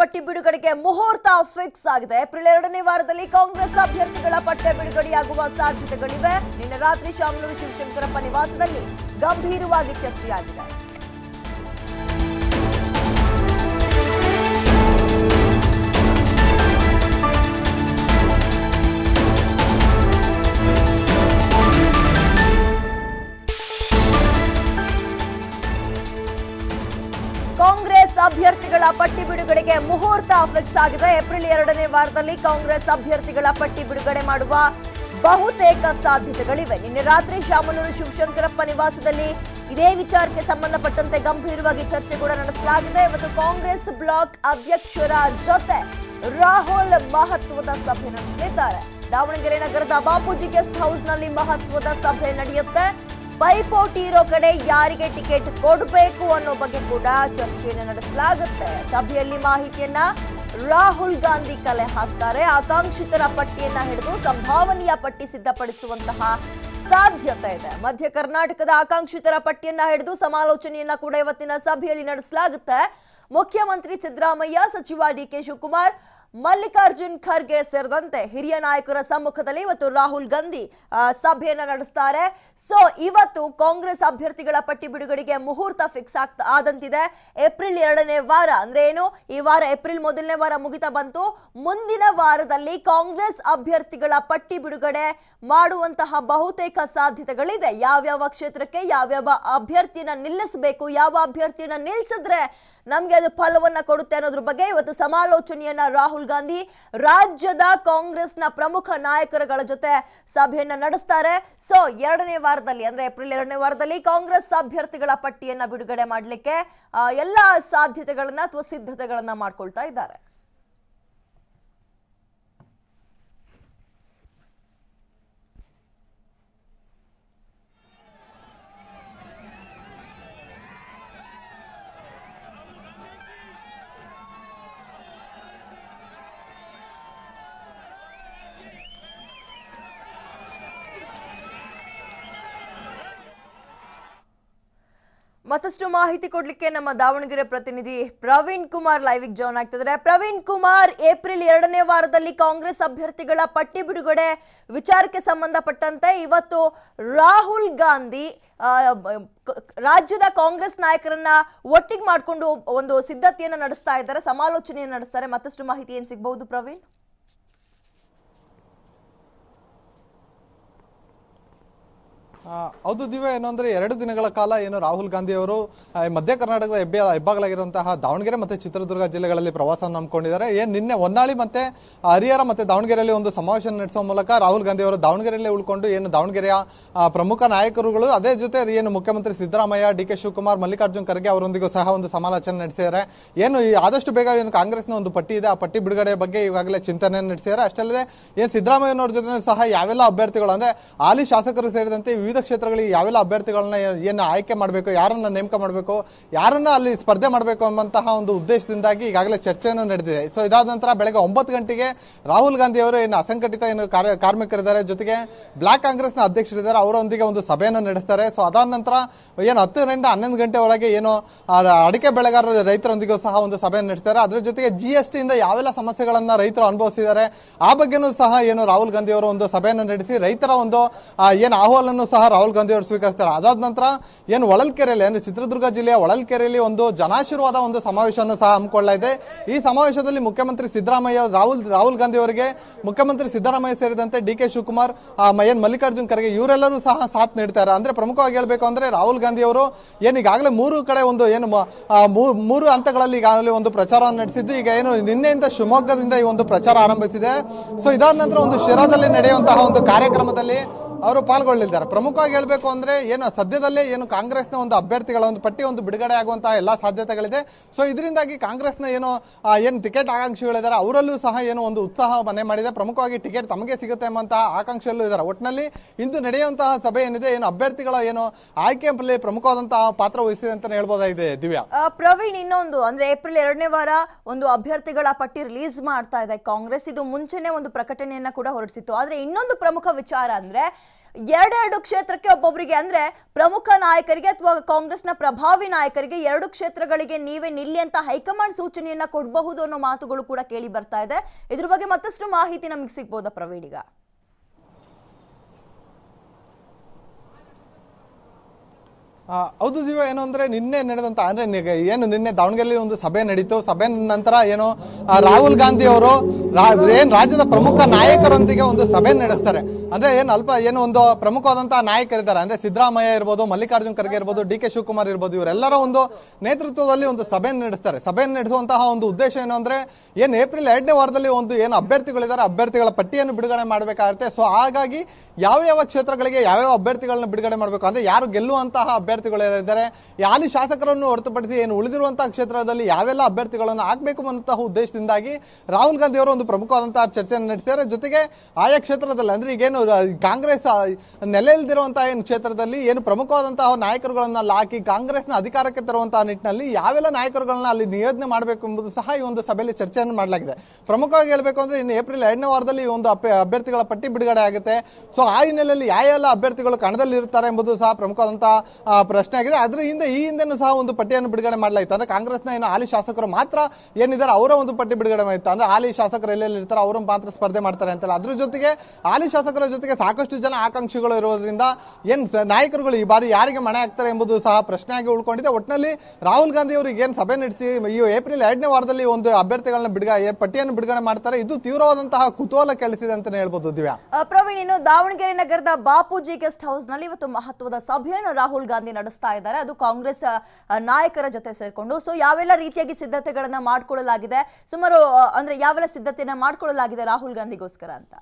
ಪಟ್ಟಿ ಬಿಡುಗಡೆಗೆ ಮುಹೂರ್ತ ಫಿಕ್ಸ್ ಆಗಿದೆ. ಏಪ್ರಿಲ್ ಎರಡನೇ ವಾರದಲ್ಲಿ ಕಾಂಗ್ರೆಸ್ ಅಭ್ಯರ್ಥಿಗಳ ಪಟ್ಟಿ ಬಿಡುಗಡೆಯಾಗುವ ಸಾಧ್ಯತೆಗಳಿವೆ. ನಿನ್ನೆ ರಾತ್ರಿ ಶಾಮನೂರು ಶಿವಶಂಕರಪ್ಪ ನಿವಾಸದಲ್ಲಿ ಗಂಭೀರವಾಗಿ ಚರ್ಚೆಯಾಗಿದೆ. ಫಿಕ್ಸ್ ಆಗಿದೆ. ಏಪ್ರಿಲ್ ಎರಡನೇ ವಾರದಲ್ಲಿ ಕಾಂಗ್ರೆಸ್ ಅಭ್ಯರ್ಥಿಗಳ ಪಟ್ಟಿ ಬಿಡುಗಡೆ ಮಾಡುವ ಬಹುತೇಕ ಸಾಧ್ಯತೆಗಳಿವೆ. ನಿನ್ನೆ ರಾತ್ರಿ ಶಾಮನೂರು ಶಿವಶಂಕರಪ್ಪ ನಿವಾಸದಲ್ಲಿ ಇದೇ ವಿಚಾರಕ್ಕೆ ಸಂಬಂಧಪಟ್ಟಂತೆ ಗಂಭೀರವಾಗಿ ಚರ್ಚೆ ಕೂಡ ನಡೆಸಲಾಗಿದೆ. ಇವತ್ತು ಕಾಂಗ್ರೆಸ್ ಬ್ಲಾಕ್ ಅಧ್ಯಕ್ಷರ ಜೊತೆ ರಾಹುಲ್ ಮಹತ್ವದ ಸಭೆ ನಡೆಸಲಿದ್ದಾರೆ. ದಾವಣಗೆರೆ ನಗರದ ಬಾಪೂಜಿ ಗೆಸ್ಟ್ ಹೌಸ್ನಲ್ಲಿ ಮಹತ್ವದ ಸಭೆ ನಡೆಯುತ್ತೆ. ಪೈಪೋಟಿ ಇರೋ ಕಡೆ ಯಾರಿಗೆ ಟಿಕೆಟ್ ಕೊಡಬೇಕು ಅನ್ನೋ ಬಗ್ಗೆ ಕೂಡ ಚರ್ಚೆಯನ್ನು ನಡೆಸಲಾಗುತ್ತೆ. ಸಭೆಯಲ್ಲಿ ಮಾಹಿತಿಯನ್ನ ರಾಹುಲ್ ಗಾಂಧಿ ಕಲೆ ಹಾಕ್ತಾರೆ. ಆಕಾಂಕ್ಷಿತರ ಪಟ್ಟಿಯನ್ನ ಹಿಡಿದು ಸಂಭಾವನೀಯ ಪಟ್ಟಿ ಸಿದ್ಧಪಡಿಸುವಂತಹ ಸಾಧ್ಯತೆ ಇದೆ. ಮಧ್ಯ ಕರ್ನಾಟಕದ ಆಕಾಂಕ್ಷಿತರ ಪಟ್ಟಿಯನ್ನ ಹಿಡಿದು ಸಮಾಲೋಚನೆಯನ್ನ ಕೂಡ ಇವತ್ತಿನ ಸಭೆಯಲ್ಲಿ ನಡೆಸಲಾಗುತ್ತೆ. ಮುಖ್ಯಮಂತ್ರಿ ಸಿದ್ದರಾಮಯ್ಯ, ಸಚಿವ ಡಿ ಕೆ ಶಿವಕುಮಾರ್ ಮಲ್ಲಿಕಾರ್ಜುನ್ ಖರ್ಗೆ ಸೇರಿದಂತೆ ಹಿರಿಯ ನಾಯಕರ ಸಮ್ಮುಖದಲ್ಲಿ ಇವತ್ತು ರಾಹುಲ್ ಗಾಂಧಿ ಸಭೆಯನ್ನ ನಡೆಸ್ತಾರೆ. ಸೊ ಇವತ್ತು ಕಾಂಗ್ರೆಸ್ ಅಭ್ಯರ್ಥಿಗಳ ಪಟ್ಟಿ ಬಿಡುಗಡೆಗೆ ಮುಹೂರ್ತ ಫಿಕ್ಸ್ ಆಗ್ತಾ, ಆದಂತಿದೆ. ಏಪ್ರಿಲ್ ಎರಡನೇ ವಾರ ಅಂದ್ರೆ ಏನು? ಈ ವಾರ ಏಪ್ರಿಲ್ ಮೊದಲನೇ ವಾರ ಮುಗಿತಾ ಬಂತು. ಮುಂದಿನ ವಾರದಲ್ಲಿ ಕಾಂಗ್ರೆಸ್ ಅಭ್ಯರ್ಥಿಗಳ ಪಟ್ಟಿ ಬಿಡುಗಡೆ ಮಾಡುವಂತಹ ಬಹುತೇಕ ಸಾಧ್ಯತೆಗಳಿದೆ. ಯಾವ್ಯಾವ ಕ್ಷೇತ್ರಕ್ಕೆ ಯಾವ್ಯಾವ ಅಭ್ಯರ್ಥಿನ ನಿಲ್ಲಿಸಬೇಕು, ಯಾವ ಅಭ್ಯರ್ಥಿನ ನಿಲ್ಲಿಸಿದ್ರೆ ನಮ್ಗೆ ಅದು ಫಲವನ್ನ ಕೊಡುತ್ತೆ ಅನ್ನೋದ್ರ ಬಗ್ಗೆ ಇವತ್ತು ಸಮಾಲೋಚನೆಯನ್ನ ರಾಹುಲ್ ಗಾಂಧಿ ರಾಜ್ಯದ ಕಾಂಗ್ರೆಸ್ನ ಪ್ರಮುಖ ನಾಯಕರುಗಳ ಜೊತೆ ಸಭೆಯನ್ನ ನಡೆಸ್ತಾರೆ. ಸೊ ಎರಡನೇ ವಾರದಲ್ಲಿ, ಅಂದ್ರೆ ಏಪ್ರಿಲ್ ಎರಡನೇ ವಾರದಲ್ಲಿ ಕಾಂಗ್ರೆಸ್ ಅಭ್ಯರ್ಥಿಗಳ ಪಟ್ಟಿಯನ್ನ ಬಿಡುಗಡೆ ಮಾಡಲಿಕ್ಕೆ ಎಲ್ಲಾ ಸಾಧ್ಯತೆಗಳನ್ನ ಅಥವಾ ಸಿದ್ಧತೆಗಳನ್ನ ಮಾಡ್ಕೊಳ್ತಾ ಇದ್ದಾರೆ. ಮತ್ತಷ್ಟು ಮಾಹಿತಿ ಕೊಡ್ಲಿಕ್ಕೆ ನಮ್ಮ ದಾವಣಗೆರೆ ಪ್ರತಿನಿಧಿ ಪ್ರವೀಣ್ ಕುಮಾರ್ ಲೈವ್ ಜಾಯ್ನ್ ಆಗ್ತಿದ್ದಾರೆ. ಪ್ರವೀಣ್ ಕುಮಾರ್ ಏಪ್ರಿಲ್ ಎರಡನೇ ವಾರದಲ್ಲಿ ಕಾಂಗ್ರೆಸ್ ಅಭ್ಯರ್ಥಿಗಳ ಪಟ್ಟಿ ಬಿಡುಗಡೆ ವಿಚಾರಕ್ಕೆ ಸಂಬಂಧಪಟ್ಟಂತೆ ಇವತ್ತು ರಾಹುಲ್ ಗಾಂಧಿ ರಾಜ್ಯದ ಕಾಂಗ್ರೆಸ್ ನಾಯಕರನ್ನ ಒಟ್ಟಿಗೆ ಮಾಡಿಕೊಂಡು ಒಂದು ಸಿದ್ಧತೆಯನ್ನು ನಡೆಸ್ತಾ ಇದ್ದಾರೆ, ಸಮಾಲೋಚನೆಯನ್ನು ನಡೆಸ್ತಾರೆ. ಮತ್ತಷ್ಟು ಮಾಹಿತಿ ಏನು ಸಿಗಬಹುದು ಪ್ರವೀಣ್? ಹೌದು ದಿವ್ಯ, ಏನು ಅಂದ್ರೆ ಎರಡು ದಿನಗಳ ಕಾಲ ಏನು ರಾಹುಲ್ ಗಾಂಧಿ ಅವರು ಮಧ್ಯ ಕರ್ನಾಟಕದ ಹೆಬ್ಬೆ, ಹೆಬ್ಬಾಗಲಾಗಿರುವಂತಹ ದಾವಣಗೆರೆ ಮತ್ತೆ ಚಿತ್ರದುರ್ಗ ಜಿಲ್ಲೆಗಳಲ್ಲಿ ಪ್ರವಾಸವನ್ನು ಹಮ್ಮಿಕೊಂಡಿದ್ದಾರೆ. ಏನ್ ನಿನ್ನೆ ಹೊನ್ನಾಳಿ ಮತ್ತೆ ಹರಿಹರ ಮತ್ತೆ ದಾವಣಗೆರೆಯಲ್ಲಿ ಒಂದು ಸಮಾವೇಶ ನಡೆಸುವ ಮೂಲಕ ರಾಹುಲ್ ಗಾಂಧಿ ಅವರು ದಾವಣಗೆರೆಯಲ್ಲೇ ಉಳ್ಕೊಂಡು ಏನು ದಾವಣಗೆರೆಯ ಪ್ರಮುಖ ನಾಯಕರುಗಳು, ಅದೇ ಜೊತೆ ಏನು ಮುಖ್ಯಮಂತ್ರಿ ಸಿದ್ದರಾಮಯ್ಯ, ಡಿ ಕೆ ಶಿವಕುಮಾರ್, ಮಲ್ಲಿಕಾರ್ಜುನ್ ಖರ್ಗೆ ಅವರೊಂದಿಗೂ ಸಹ ಒಂದು ಸಮಾಲೋಚನೆ ನಡೆಸಿದ್ದಾರೆ. ಏನು ಆದಷ್ಟು ಬೇಗ ಏನು ಕಾಂಗ್ರೆಸ್ನ ಒಂದು ಪಟ್ಟಿ ಇದೆ, ಆ ಪಟ್ಟಿ ಬಿಡುಗಡೆ ಬಗ್ಗೆ ಈಗಾಗಲೇ ಚಿಂತನೆ ನಡೆಸಿದ್ದಾರೆ. ಅಷ್ಟಲ್ಲದೆ, ಏನು ಸಿದ್ದರಾಮಯ್ಯನವ್ರ ಜೊತೆ ಸಹ ಯಾವೆಲ್ಲ ಅಭ್ಯರ್ಥಿಗಳು ಅಂದ್ರೆ ಹಾಲಿ ಶಾಸಕರು ಸೇರಿದಂತೆ ವಿವಿಧ ಕ್ಷೇತ್ರಗಳಿಗೆ ಯಾವೆಲ್ಲ ಅಭ್ಯರ್ಥಿಗಳನ್ನ ಏನು ಆಯ್ಕೆ ಮಾಡಬೇಕು, ಯಾರನ್ನ ನೇಮಕ ಮಾಡಬೇಕು, ಯಾರನ್ನ ಅಲ್ಲಿ ಸ್ಪರ್ಧೆ ಮಾಡಬೇಕು ಎಂಬಂತಹ ಒಂದು ಉದ್ದೇಶದಿಂದಾಗಿ ಈಗಾಗಲೇ ಚರ್ಚೆಯನ್ನು ನಡೆದಿದೆ. ಸೊ ಇದಾದ ನಂತರ ಬೆಳಗ್ಗೆ ಒಂಬತ್ತು ಗಂಟೆಗೆ ರಾಹುಲ್ ಗಾಂಧಿ ಅವರು ಏನು ಅಸಂಘಟಿತ ಏನು ಕಾರ್ಮಿಕರಿದ್ದಾರೆ, ಜೊತೆಗೆ ಬ್ಲಾಕ್ ಕಾಂಗ್ರೆಸ್ನ ಅಧ್ಯಕ್ಷರಿದ್ದಾರೆ, ಅವರೊಂದಿಗೆ ಒಂದು ಸಭೆಯನ್ನು ನಡೆಸ್ತಾರೆ. ಸೊ ಅದಾದ ನಂತರ ಏನು ಹತ್ತರಿಂದ ಹನ್ನೊಂದು ಗಂಟೆವರೆಗೆ ಏನು ಅಡಿಕೆ ಬೆಳೆಗಾರರ ರೈತರೊಂದಿಗೂ ಸಹ ಒಂದು ಸಭೆಯನ್ನು ನಡೆಸ್ತಾರೆ. ಅದರ ಜೊತೆಗೆ ಜಿ ಎಸ್ ಟಿಯಿಂದ ಯಾವೆಲ್ಲ ಸಮಸ್ಯೆಗಳನ್ನ ರೈತರು ಅನುಭವಿಸಿದ್ದಾರೆ, ಆ ಬಗ್ಗೆನೂ ಸಹ ಏನು ರಾಹುಲ್ ಗಾಂಧಿ ಅವರು ಒಂದು ಸಭೆಯನ್ನು ನಡೆಸಿ ರೈತರ ಒಂದು ಏನು ಅಹವಾಲನ್ನು ಸಹ ರಾಹುಲ್ ಗಾಂಧಿ ಅವರು ಸ್ವೀಕರಿಸ್ತಾರೆ. ಅದಾದ ನಂತರ ಏನು ಒಳಲ್ಕೆರೆಯಲ್ಲಿ, ಅಂದರೆ ಚಿತ್ರದುರ್ಗ ಜಿಲ್ಲೆಯ ಒಳಲ್ಕೆರೆಯಲ್ಲಿ ಒಂದು ಜನಾಶೀರ್ವಾದ ಒಂದು ಸಮಾವೇಶವನ್ನು ಸಹ ಹಮ್ಮಿಕೊಳ್ಳಲಾಗಿದೆ ಈ ಸಮಾವೇಶದಲ್ಲಿ ಮುಖ್ಯಮಂತ್ರಿ ಸಿದ್ದರಾಮಯ್ಯ, ರಾಹುಲ್ ರಾಹುಲ್ ಗಾಂಧಿ ಅವರಿಗೆ ಮುಖ್ಯಮಂತ್ರಿ ಸಿದ್ದರಾಮಯ್ಯ ಸೇರಿದಂತೆ D K Shivakumar N Mallikarjun Kharge ಇವರೆಲ್ಲರೂ ಸಹ ಸಾಥ್ ನೀಡ್ತಾರೆ. ಅಂದ್ರೆ ಪ್ರಮುಖವಾಗಿ ಹೇಳಬೇಕು ಅಂದ್ರೆ ರಾಹುಲ್ ಗಾಂಧಿ ಅವರು ಏನು ಈಗಾಗಲೇ ಮೂರು ಕಡೆ ಒಂದು ಏನು ಮೂರು ಹಂತಗಳಲ್ಲಿ ಈಗಾಗಲೇ ಒಂದು ಪ್ರಚಾರವನ್ನು ನಡೆಸಿದ್ದು. ಈಗ ಏನು ನಿನ್ನೆಯಿಂದ ಶಿವಮೊಗ್ಗದಿಂದ ಈ ಒಂದು ಪ್ರಚಾರ ಆರಂಭಿಸಿದೆ. ಸೊ ಇದಾದ ನಂತರ ಒಂದು ಶಿರಾದಲ್ಲಿ ನಡೆಯುವಂತಹ ಒಂದು ಕಾರ್ಯಕ್ರಮದಲ್ಲಿ ಅವರು ಪಾಲ್ಗೊಳ್ಳಲಿದ್ದಾರೆ. ಪ್ರಮುಖವಾಗಿ ಹೇಳಬೇಕು ಅಂದ್ರೆ ಏನು ಸದ್ಯದಲ್ಲೇ ಏನು ಕಾಂಗ್ರೆಸ್ನ ಒಂದು ಅಭ್ಯರ್ಥಿಗಳ ಒಂದು ಪಟ್ಟಿ ಒಂದು ಬಿಡುಗಡೆ ಆಗುವಂತಹ ಎಲ್ಲಾ ಸಾಧ್ಯತೆಗಳಿದೆ. ಸೊ ಇದರಿಂದಾಗಿ ಕಾಂಗ್ರೆಸ್ನ ಏನು ಏನು ಟಿಕೆಟ್ ಆಕಾಂಕ್ಷಿಗಳಿದ್ದಾರೆ ಅವರಲ್ಲೂ ಸಹ ಏನು ಒಂದು ಉತ್ಸಾಹ ಮನೆ ಮಾಡಿದೆ. ಪ್ರಮುಖವಾಗಿ ಟಿಕೆಟ್ ತಮಗೆ ಸಿಗುತ್ತೆ ಎಂಬಂತಹ ಆಕಾಂಕ್ಷೆಯಲ್ಲೂ ಇದ್ದಾರೆ. ಒಟ್ಟಿನಲ್ಲಿ ಇಂದು ನಡೆಯುವಂತಹ ಸಭೆ ಏನಿದೆ, ಏನು ಅಭ್ಯರ್ಥಿಗಳ ಏನು ಆಯ್ಕೆಯಲ್ಲಿ ಪ್ರಮುಖವಾದಂತಹ ಪಾತ್ರ ವಹಿಸಿದೆ ಅಂತ ಹೇಳ್ಬೋದಾಗಿದೆ ದಿವ್ಯಾ. ಪ್ರವೀಣ್ ಇನ್ನೊಂದು, ಅಂದ್ರೆ ಏಪ್ರಿಲ್ ಎರಡನೇ ವಾರ ಒಂದು ಅಭ್ಯರ್ಥಿಗಳ ಪಟ್ಟಿ ರಿಲೀಸ್ ಮಾಡ್ತಾ ಇದೆ ಕಾಂಗ್ರೆಸ್. ಇದು ಮುಂಚೆನೆ ಒಂದು ಪ್ರಕಟಣೆಯನ್ನ ಕೂಡ ಹೊರಡಿಸಿತ್ತು. ಆದ್ರೆ ಇನ್ನೊಂದು ಪ್ರಮುಖ ವಿಚಾರ ಅಂದ್ರೆ ಎರಡೆರಡು ಕ್ಷೇತ್ರಕ್ಕೆ ಒಬ್ಬೊಬ್ಬರಿಗೆ ಅಂದ್ರೆ ಪ್ರಮುಖ ನಾಯಕರಿಗೆ ಅಥವಾ ಕಾಂಗ್ರೆಸ್ನ ಪ್ರಭಾವಿ ನಾಯಕರಿಗೆ ಎರಡು ಕ್ಷೇತ್ರಗಳಿಗೆ ನೀವೇ ನಿಲ್ಲಿ ಅಂತ ಹೈಕಮಾಂಡ್ ಸೂಚನೆಯನ್ನ ಕೊಡಬಹುದು ಅನ್ನೋ ಮಾತುಗಳು ಕೂಡ ಕೇಳಿ ಬರ್ತಾ ಇದೆ. ಇದ್ರ ಬಗ್ಗೆ ಮತ್ತಷ್ಟು ಮಾಹಿತಿ ನಮಗೆ ಸಿಗ್ಬೋದಾ ಪ್ರವೀಣ್ ಈಗ ಆ, ಹೌದು ದಿವ ಏನು ಅಂದ್ರೆ ನಿನ್ನೆ ನಡೆದಂತ, ಅಂದ್ರೆ ಏನು ನಿನ್ನೆ ದಾವಣಗೆರೆಯಲ್ಲಿ ಒಂದು ಸಭೆ ನಡೀತು. ಸಭೆ ನಂತರ ಏನು ರಾಹುಲ್ ಗಾಂಧಿ ಅವರು ಏನ್ ರಾಜ್ಯದ ಪ್ರಮುಖ ನಾಯಕರೊಂದಿಗೆ ಒಂದು ಸಭೆ ನಡೆಸ್ತಾರೆ. ಅಂದ್ರೆ ಏನು ಅಲ್ಪ, ಏನು ಒಂದು ಪ್ರಮುಖವಾದಂತಹ ನಾಯಕರಿದ್ದಾರೆ. ಅಂದ್ರೆ ಸಿದ್ದರಾಮಯ್ಯ ಇರ್ಬೋದು, ಮಲ್ಲಿಕಾರ್ಜುನ್ ಖರ್ಗೆ ಇರ್ಬೋದು, ಡಿ ಕೆ ಶಿವಕುಮಾರ್ ಇರ್ಬೋದು, ಇವರೆಲ್ಲರ ಒಂದು ನೇತೃತ್ವದಲ್ಲಿ ಒಂದು ಸಭೆ ನಡೆಸ್ತಾರೆ. ಸಭೆ ನಡೆಸುವಂತಹ ಒಂದು ಉದ್ದೇಶ ಏನು ಅಂದ್ರೆ, ಏನ್ ಏಪ್ರಿಲ್ ಎರಡನೇ ವಾರದಲ್ಲಿ ಒಂದು ಏನು ಅಭ್ಯರ್ಥಿಗಳಿದ್ದಾರೆ, ಅಭ್ಯರ್ಥಿಗಳ ಪಟ್ಟಿಯನ್ನು ಬಿಡುಗಡೆ ಮಾಡಬೇಕಾಗುತ್ತೆ. ಸೊ ಹಾಗಾಗಿ ಯಾವ ಯಾವ ಕ್ಷೇತ್ರಗಳಿಗೆ ಯಾವ್ಯಾವ ಅಭ್ಯರ್ಥಿಗಳನ್ನ ಬಿಡುಗಡೆ ಮಾಡಬೇಕು? ಅಂದ್ರೆ ಯಾರು ಗೆಲ್ಲುವಂತಹ ಅಭ್ಯರ್ಥಿಗಳು ಇದ್ದಾರೆ ಯಾಲಿ ಶಾಸಕರನ್ನು ಹೊರತುಪಡಿಸಿ ಏನು ಉಳಿದಿರುವಂತಹ ಕ್ಷೇತ್ರದಲ್ಲಿ ಯಾವೆಲ್ಲ ಅಭ್ಯರ್ಥಿಗಳನ್ನು ಹಾಕಬೇಕು ಅನ್ನುವಂತಹ ಉದ್ದೇಶದಿಂದಾಗಿ ರಾಹುಲ್ ಗಾಂಧಿ ಅವರು ಒಂದು ಪ್ರಮುಖವಾದಂತಹ ಚರ್ಚೆಯನ್ನು ನಡೆಸಿದ್ದಾರೆ. ಜೊತೆಗೆ ಆಯಾ ಕ್ಷೇತ್ರದಲ್ಲಿ ಅಂದ್ರೆ ಈಗೇನು ಕಾಂಗ್ರೆಸ್ ಆ, ನೆಲೆ ಇಲ್ದಿರುವಂತಹ ಏನು ಕ್ಷೇತ್ರದಲ್ಲಿ ಏನು ಪ್ರಮುಖವಾದಂತಹ ನಾಯಕರುಗಳನ್ನ ಅಲ್ಲಿ ಹಾಕಿ ಕಾಂಗ್ರೆಸ್ನ ಅಧಿಕಾರಕ್ಕೆ ತರುವಂತಹ ನಿಟ್ಟಿನಲ್ಲಿ ಯಾವೆಲ್ಲ ನಾಯಕರುಗಳನ್ನ ಅಲ್ಲಿ ನಿಯೋಜನೆ ಮಾಡಬೇಕು ಎಂಬುದು ಸಹ ಈ ಒಂದು ಸಭೆಯಲ್ಲಿ ಚರ್ಚೆಯನ್ನು ಮಾಡಲಾಗಿದೆ. ಪ್ರಮುಖವಾಗಿ ಹೇಳಬೇಕು ಅಂದ್ರೆ ಇನ್ನು ಏಪ್ರಿಲ್ ಎರಡನೇ ವಾರದಲ್ಲಿ ಈ ಒಂದು ಅಭ್ಯರ್ಥಿಗಳ ಪಟ್ಟಿ ಬಿಡುಗಡೆ ಆಗುತ್ತೆ. ಸೊ ಆ ಹಿನ್ನೆಲೆಯಲ್ಲಿ ಯಾವೆಲ್ಲ ಅಭ್ಯರ್ಥಿಗಳು ಕಣದಲ್ಲಿ ಇರ್ತಾರೆ ಎಂಬುದು ಸಹ ಪ್ರಮುಖವಾದಂತಹ ಪ್ರಶ್ನೆ ಆಗಿದೆ. ಅದ್ರ ಹಿಂದೆ ಈ ಹಿಂದೆನೂ ಸಹ ಒಂದು ಪಟ್ಟಿಯನ್ನು ಬಿಡುಗಡೆ ಮಾಡಲಾಯಿತು ಅಂದ್ರೆ ಕಾಂಗ್ರೆಸ್ನ ಏನು ಹಾಲಿ ಶಾಸಕರು ಮಾತ್ರ ಏನಿದ್ದಾರೆ, ಅವರ ಒಂದು ಪಟ್ಟಿ ಬಿಡುಗಡೆ ಮಾಡಿತ್ತು. ಅಂದ್ರೆ ಹಾಲಿ ಶಾಸಕರು ಎಲ್ಲೆಲ್ಲಿ ಇರ್ತಾರೆ, ಅವರು ಮಾತ್ರ ಸ್ಪರ್ಧೆ ಮಾಡ್ತಾರೆ ಅಂತಲ್ಲ. ಅದ್ರ ಜೊತೆಗೆ ಹಾಲಿ ಶಾಸಕರ ಜೊತೆಗೆ ಸಾಕಷ್ಟು ಜನ ಆಕಾಂಕ್ಷಿಗಳು ಇರೋದ್ರಿಂದ ಏನ್ ನಾಯಕರುಗಳು ಈ ಬಾರಿ ಯಾರಿಗೆ ಮಣೆ ಆಗ್ತಾರೆ ಎಂಬುದು ಸಹ ಪ್ರಶ್ನೆಯಾಗಿ ಉಳ್ಕೊಂಡಿದೆ. ಒಟ್ಟಿನಲ್ಲಿ ರಾಹುಲ್ ಗಾಂಧಿ ಅವರು ಏನ್ ಸಭೆ ನಡೆಸಿ, ಈ ಏಪ್ರಿಲ್ ಎರಡನೇ ವಾರದಲ್ಲಿ ಒಂದು ಅಭ್ಯರ್ಥಿಗಳನ್ನ ಬಿಡುಗಡೆ ಪಟ್ಟಿಯನ್ನು ಬಿಡುಗಡೆ ಮಾಡ್ತಾರೆ. ಇದು ತೀವ್ರವಾದಂತಹ ಕುತೂಹಲ ಕೆಳಿಸಿದೆ ಅಂತಾನೆ ಹೇಳ್ಬೋದು, ದಿವ್ಯಾ. ಪ್ರವೀಣ್, ಇನ್ನು ದಾವಣಗೆರೆ ನಗರದ ಬಾಪೂಜಿ ಗೆಸ್ಟ್ ಹೌಸ್ನಲ್ಲಿ ಇವತ್ತು ಮಹತ್ವದ ಸಭೆಯನ್ನು ರಾಹುಲ್ ಗಾಂಧಿ ನಡೆಸ್ತಾ ಇದ್ದಾರೆ. ಅದು ಕಾಂಗ್ರೆಸ್ ನಾಯಕರ ಜೊತೆ ಸೇರಿಕೊಂಡು. ಸೊ ಯಾವೆಲ್ಲ ರೀತಿಯಾಗಿ ಸಿದ್ಧತೆಗಳನ್ನ ಮಾಡ್ಕೊಳ್ಳಲಾಗಿದೆ? ಸುಮಾರು ಅಂದ್ರೆ ಯಾವೆಲ್ಲ ಸಿದ್ಧತೆಯನ್ನ ಮಾಡ್ಕೊಳ್ಳಲಾಗಿದೆ ರಾಹುಲ್ ಗಾಂಧಿಗೋಸ್ಕರ ಅಂತ?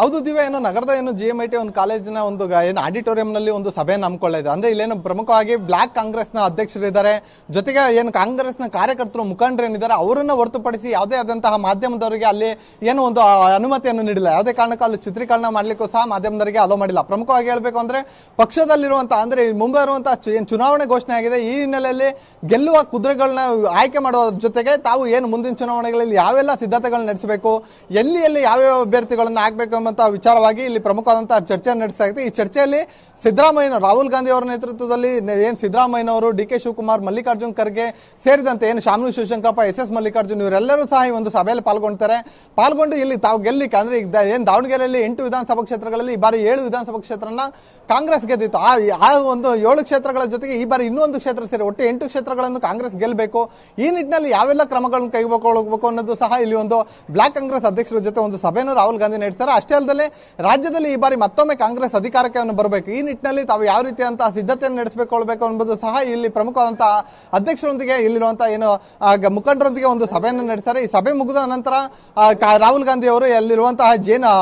ಹೌದು ದಿವ್ಯ, ಏನು ನಗರದ ಏನು ಜಿ ಎಂ ಐ ಟಿ ಒಂದು ಕಾಲೇಜಿನ ಒಂದು ಏನು ಆಡಿಟೋರಿಯಂ ನಲ್ಲಿ ಒಂದು ಸಭೆಯನ್ನು ಹಮ್ಮಿಕೊಳ್ಳಿದೆ ಅಂದ್ರೆ ಇಲ್ಲೇನು ಪ್ರಮುಖವಾಗಿ ಬ್ಲಾಕ್ ಕಾಂಗ್ರೆಸ್ನ ಅಧ್ಯಕ್ಷರಿದ್ದಾರೆ ಜೊತೆಗೆ ಏನು ಕಾಂಗ್ರೆಸ್ನ ಕಾರ್ಯಕರ್ತರು ಮುಖಂಡರು ಏನಿದ್ದಾರೆ, ಅವರನ್ನ ಹೊರತುಪಡಿಸಿ ಯಾವುದೇ ಆದಂತಹ ಮಾಧ್ಯಮದವರಿಗೆ ಅಲ್ಲಿ ಏನು ಒಂದು ಅನುಮತಿಯನ್ನು ನೀಡಿಲ್ಲ. ಯಾವುದೇ ಕಾರಣಕ್ಕೂ ಅಲ್ಲಿ ಚಿತ್ರೀಕರಣ ಮಾಡಲಿಕ್ಕೂ ಸಹ ಮಾಧ್ಯಮದವರಿಗೆ ಅಲೋ ಮಾಡಿಲ್ಲ. ಪ್ರಮುಖವಾಗಿ ಹೇಳಬೇಕು ಅಂದ್ರೆ ಪಕ್ಷದಲ್ಲಿರುವಂತಹ ಅಂದ್ರೆ ಮುಂಬೈ ಇರುವಂತಹ ಚುನಾವಣೆ ಘೋಷಣೆ ಆಗಿದೆ. ಈ ಹಿನ್ನೆಲೆಯಲ್ಲಿ ಗೆಲ್ಲುವ ಕುದುರೆಗಳನ್ನ ಆಯ್ಕೆ ಮಾಡುವ ಜೊತೆಗೆ ತಾವು ಏನು ಮುಂದಿನ ಚುನಾವಣೆಗಳಲ್ಲಿ ಯಾವೆಲ್ಲ ಸಿದ್ಧತೆಗಳನ್ನ ನಡೆಸಬೇಕು, ಎಲ್ಲಿ ಎಲ್ಲಿ ಯಾವ್ಯಾವ ಅಭ್ಯರ್ಥಿಗಳನ್ನ ಹಾಕಬೇಕು ಎಂಬಂತ ವಿಚಾರವಾಗಿ ಇಲ್ಲಿ ಪ್ರಮುಖವಾದಂತಹ ಚರ್ಚೆ ನಡೆಸ್ತಾ ಇದೆ ಈ ಚರ್ಚೆಯಲ್ಲಿ ಸಿದ್ದರಾಮಯ್ಯ ರಾಹುಲ್ ಗಾಂಧಿ ಅವರ ನೇತೃತ್ವದಲ್ಲಿ ಏನು ಏನ್ ಸಿದ್ದರಾಮಯ್ಯನವರು ಡಿ ಕೆ ಶಿವಕುಮಾರ್, ಮಲ್ಲಿಕಾರ್ಜುನ್ ಖರ್ಗೆ ಸೇರಿದಂತೆ ಏನು ಶಾಮನು ಶಿವಶಂಕರಪ್ಪ, ಎಸ್ ಎಸ್ ಮಲ್ಲಿಕಾರ್ಜುನ್ ಇವರೆಲ್ಲರೂ ಸಹ ಈ ಒಂದು ಸಭೆಯಲ್ಲಿ ಪಾಲ್ಗೊಳ್ತಾರೆ ಪಾಲ್ಗೊಂಡು ಇಲ್ಲಿ ತಾವು ಗೆಲ್ಲಿಕ್ಕೆ ಅಂದ್ರೆ ಈಗ ಏನ್ ದಾವಣಗೆರೆಯಲ್ಲಿ ಎಂಟು ವಿಧಾನಸಭಾ ಕ್ಷೇತ್ರಗಳಲ್ಲಿ ಈ ಬಾರಿ ಏಳು ವಿಧಾನಸಭಾ ಕ್ಷೇತ್ರನ ಕಾಂಗ್ರೆಸ್ ಗೆದ್ದಿತ್ತು. ಆ ಆ ಒಂದು ಏಳು ಕ್ಷೇತ್ರಗಳ ಜೊತೆಗೆ ಈ ಬಾರಿ ಇನ್ನೊಂದು ಕ್ಷೇತ್ರ ಸೇರಿ ಒಟ್ಟು ಎಂಟು ಕ್ಷೇತ್ರಗಳನ್ನು ಕಾಂಗ್ರೆಸ್ ಗೆಲ್ಲಬೇಕು ಈ ನಿಟ್ಟಿನಲ್ಲಿ ಯಾವೆಲ್ಲ ಕ್ರಮಗಳನ್ನು ಕೈಗೊಳ್ಳಬೇಕು ಅನ್ನೋದು ಸಹ ಇಲ್ಲಿ ಒಂದು ಬ್ಲಾಕ್ ಕಾಂಗ್ರೆಸ್ ಅಧ್ಯಕ್ಷರ ಜೊತೆ ಒಂದು ಸಭೆಯನ್ನು ರಾಹುಲ್ ಗಾಂಧಿ ನಡೆಸ್ತಾರೆ ಅಷ್ಟೇ ಅಲ್ಲದೆ ರಾಜ್ಯದಲ್ಲಿ ಈ ಬಾರಿ ಮತ್ತೊಮ್ಮೆ ಕಾಂಗ್ರೆಸ್ ಅಧಿಕಾರಕ್ಕೆ ಬರಬೇಕು. ಈ ನಿಟ್ಟಿನಲ್ಲಿ ತಾವು ಯಾವ ರೀತಿಯಂತಹ ಸಿದ್ಧತೆಯನ್ನು ನಡೆಸಬೇಕು ಅನ್ನೋದು ಸಹ ಇಲ್ಲಿ ಪ್ರಮುಖವಾದಂತಹ ಅಧ್ಯಕ್ಷರೊಂದಿಗೆ ಇಲ್ಲಿರುವಂತಹ ಏನು ಮುಖಂಡರೊಂದಿಗೆ ಒಂದು ಸಭೆಯನ್ನು ನಡೆಸ್ತಾರೆ. ಈ ಸಭೆ ಮುಗಿದ ನಂತರ ರಾಹುಲ್ ಗಾಂಧಿ ಅವರು ಅಲ್ಲಿರುವಂತಹ ಜೇನು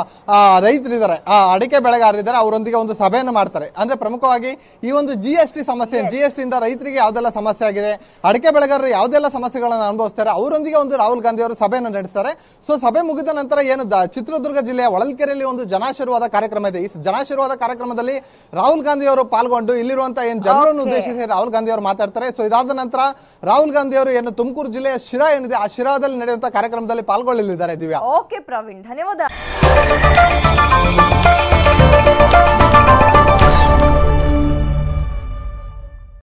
ರೈತರಿದ್ದಾರೆ. ಆ, ಅಡಿಕೆ ಬೆಳೆಗಾರರಿದ್ದಾರೆ. ಅವರೊಂದಿಗೆ ಒಂದು ಸಭೆಯನ್ನು ಮಾಡ್ತಾರೆ. ಅಂದ್ರೆ ಪ್ರಮುಖವಾಗಿ ಈ ಒಂದು ಜಿ ಎಸ್ ಟಿ ಸಮಸ್ಯೆ ಜಿ ಎಸ್ ಟಿ ಇಂದ ರೈತರಿಗೆ ಯಾವ್ದೆಲ್ಲ ಸಮಸ್ಯೆ ಆಗಿದೆ ಅಡಿಕೆ ಬೆಳೆಗಾರರು ಯಾವ್ದೆಲ್ಲ ಸಮಸ್ಯೆಗಳನ್ನು ಅನುಭವಿಸ್ತಾರೆ ಅವರೊಂದಿಗೆ ಒಂದು ರಾಹುಲ್ ಗಾಂಧಿ ಅವರು ಸಭೆಯನ್ನು ನಡೆಸ್ತಾರೆ. ಸೊ ಸಭೆ ಮುಗಿದ ನಂತರ ಏನು ಚಿತ್ರದುರ್ಗ ಜಿಲ್ಲೆಯ ಹೊಳಲ್ಕೆರೆಯಲ್ಲಿ ಒಂದು ಜನಾಶೀರ್ವಾದ ಕಾರ್ಯಕ್ರಮ ಇದೆ. ಈ ಜನಾಶೀರ್ವಾದ ಕಾರ್ಯಕ್ರಮದಲ್ಲಿ ರಾಹುಲ್ ಗಾಂಧಿ ಅವರು ಪಾಲ್ಗೊಂಡು ಇಲ್ಲಿರುವಂತಹ ಏನು ಜನರನ್ನು. ಉದ್ದೇಶಿಸಿ ರಾಹುಲ್ ಗಾಂಧಿ ಅವರು ಮಾತಾಡ್ತಾರೆ. ಸೊ ಇದಾದ ನಂತರ ರಾಹುಲ್ ಗಾಂಧಿ ಅವರು ಏನು ತುಮಕೂರು ಜಿಲ್ಲೆಯ ಶಿರಾ ಏನಿದೆ ಆ ಶಿರಾದಲ್ಲಿ ನಡೆಯುವಂತಹ ಕಾರ್ಯಕ್ರಮದಲ್ಲಿ ಪಾಲ್ಗೊಳ್ಳಲಿದ್ದಾರೆ ದಿವ್ಯಾ. ಓಕೆ ಪ್ರವೀಣ್ ಧನ್ಯವಾದ.